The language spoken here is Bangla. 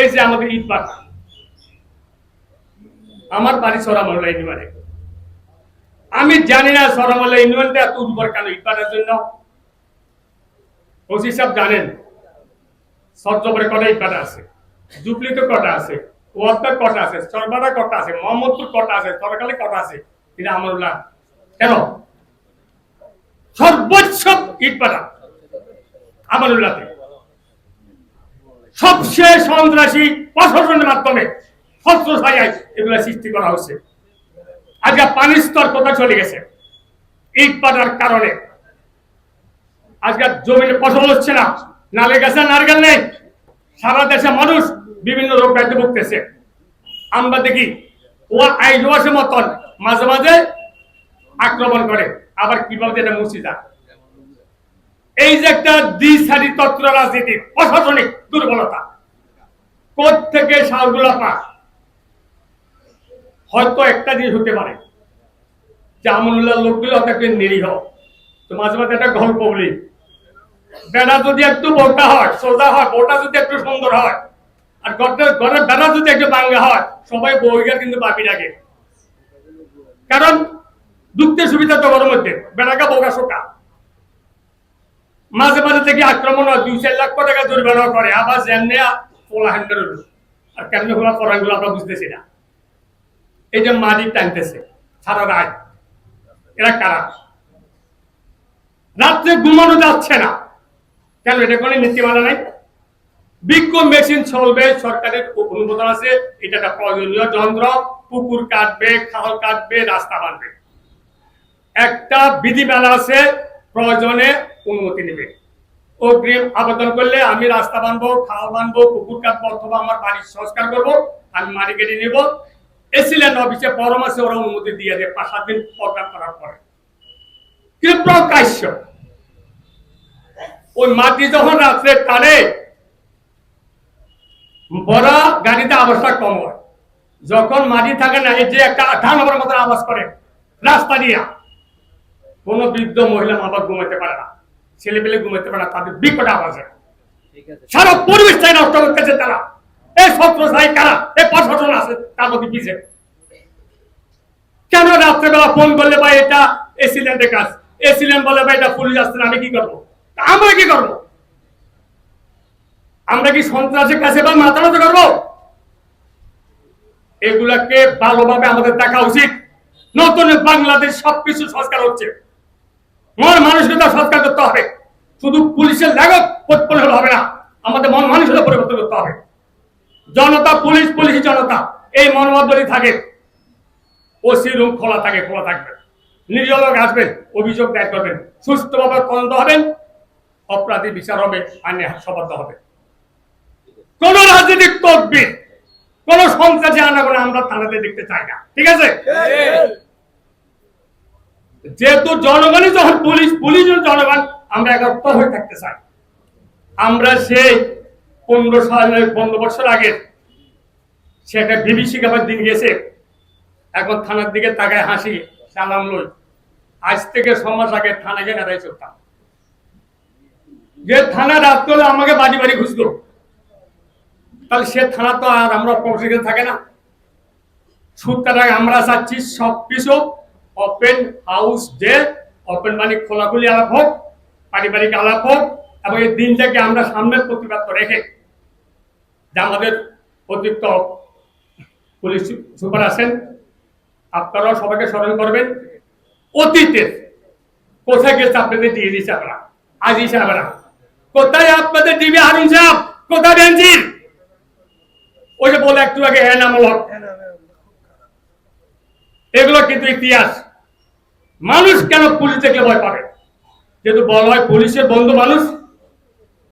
এই যে আমাদের ইট পাতা আমার বাড়ি সরামল্লা ইউনিয়নে আমি জানি না সরামল্লা ইউনিয়নটা এত উর্বর কেন ইট পাতার জন্য। ওসি সাহেব জানেন সজ্জবরে কটা ইট পাতা আছে জুবলিতে কটা আছে ওয়ার্তার কটা আছে সরবারা কটা আছে, মোহাম্মদপুর কটা আছে সরকালে কটা আছে, এটা আমরুল্লাহ কেন? সর্বোচ্চ ইট পাতা আমানুল্লাহতে সবচেয়ে সন্ত্রাসী প্রশাসনের মাধ্যমে ছত্র ছায়ায় এগুলো সৃষ্টি করা হচ্ছে আজকে পানির স্তর কোথায় চলে গেছে? ইট পাটার কারণে। আজকে জমিতে ফসল হচ্ছে না। নালে গেছে নারকেল নেই। সারা দেশে মানুষ বিভিন্ন রোগ ব্যাধি ভুগতেছে। আমরা দেখি ও আইজোয়াসের মতন মাঝে মাঝে আক্রমণ করে। আবার কীভাবে এটা যায়? এই যে একটা দ্বিসারি তত্ত্ব রাজনীতির প্রশাসনিক দুর্বলতা। কোথ থেকে সারগুলা পা হয়তো একটা জিনিস হতে পারে। যে আমনুল্লাহ লোকগুলো একটা নিরীহ। তো মাঝে মাঝে একটা গল্প বলি। বেড়া যদি একটু বোটা হয়, সোজা হয়, বোটা যদি একটু সুন্দর হয়, আর ঘরের ঘরের বেড়া যদি একটু বাঙ্গা হয়, সবাই বইগা কিন্তু বাপি ডাকে। কারণ দুঃখের সুবিধা তো ঘরের মধ্যে। বেড়াকা বোকা শোকা। মাঝে মাঝে দেখি আক্রমণ হয়, দুই চার লাখ টাকা জরিমানা করে, আবার যেমনি পোলা হ্যান্ডেল হলো। আর কেমনি হলো করাগুলো আমরা বুঝতেছি না। এই যে মাটি টানতেছে সারা রাত এরা কারা? রাত্রে ঘুমানো যাচ্ছে না। কেন, এটা কোনো নীতিমালা নাই? বিক্ষোভ মেশিন চলবে, সরকারের অনুমোদন আছে, এটা একটা প্রয়োজনীয় যন্ত্র। পুকুর কাটবে, খাল কাটবে, রাস্তা বানবে একটা বিধি বিধিমালা আছে, প্রয়োজনে অনুমতি নেবে। অগ্রিম আবেদন করলে আমি রাস্তা বানবো, খাল বানবো, পুকুর কাটবো অথবা আমার বাড়ির সংস্কার করব, আমি মাটি কেটে নিব। এসিল্যান্ড অফিসে পরামর্শে ওরা অনুমতি দিয়ে দেয় পাঁচ সাত দিন প্রোগ্রাম করার পরে। কিন্তু প্রকাশ্য ওই মাটি যখন রাত্রে টানে, বড় গাড়িতে আওয়াজটা কম হয়। যখন মাটি থাকে না, এই যে একটা ধান আমার মতো আওয়াজ করে, রাস্তা দিয়া কোন বৃদ্ধ মহিলা মা বাবা ঘুমাইতে পারে না। ছেলে পেলে ঘুমাইতে পারে না তাদের বিকট আওয়াজ হয়। সারা পরিবেশটাই নষ্ট করতেছে তারা। এই ছত্র সাই কারা? এই প্রশাসন আছে তার মধ্যে পিছে কেন রাত্রেবেলা ফোন করলে ভাই এটা এসিল্যান্ডের কাজ? এসিল্যান্ড বলে ভাই এটা পুলিশ আসছে আমি কি করব? আমরা কি করব? আমরা কি সন্ত্রাসের কাছে বা মাথা নত করব? এগুলাকে ভালোভাবে আমাদের দেখা উচিত। নতুন বাংলাদেশ সবকিছু সংস্কার হচ্ছে। মন মানসিকতা সংস্কার করতে হবে। শুধু পুলিশের লাগত পরিবর্তন হলে হবে না, আমাদের মন মানসিকতা পরিবর্তন করতে হবে। জনতা, পুলিশ পুলিশ জনতা, এই মনোভাব যদি থাকে। ওসি রুম খোলা থাকে, খোলা থাকবে। লোক আসবেন, অভিযোগ দায়ের করবেন। সুস্থভাবে তদন্ত হবেন, অপরাধী বিচার হবে, আইনে শপথ হবে। কোন রাজনৈতিক তদবির, কোন সন্ত্রাসী আনাগোনা আমরা থানাতে দেখতে চাই না। ঠিক আছে? যেহেতু জনগণই যখন পুলিশ পুলিশ জনগণ, আমরা একত্র হয়ে থাকতে চাই। আমরা সেই পনেরো সালের পনেরো বছর আগে সে একটা বিভীষিকাবার দিন গেছে। এখন থানার দিকে তাকায় হাসি, সালাম লই। আজ থেকে মাস আগে থানা গিয়ে চলতাম যে থানা রাত করলে আমাকে বাড়ি বাড়ি ঘুষলো তাহলে সে থানা তো আর আমরা থাকে না। সুতরাং আমরা চাচ্ছি সব কিছু ওপেন হাউস ডে ওপেন মানে খোলাখুলি আলাপ হোক পারিবারিক আলাপ হোক এবং এই দিনটাকে আমরা সামনের প্রতিবাদ রেখে যে আমাদের অতিরিক্ত পুলিশ সুপার আছেন আপনারাও সবাইকে স্মরণ করবেন অতীতের কোথায় গেছে আপনাদের দিয়ে দিয়েছে আমরা আজ সাহেবরা কোথায় আপনাদের ডিবি হারুন সাহেব কোথায় বেঞ্জির ওই যে বলে একটু আগে হ্যাঁ এগুলো কিন্তু ইতিহাস। মানুষ কেন পুলিশ দেখলে ভয় পাবে? যেহেতু বলা হয় পুলিশের বন্ধু মানুষ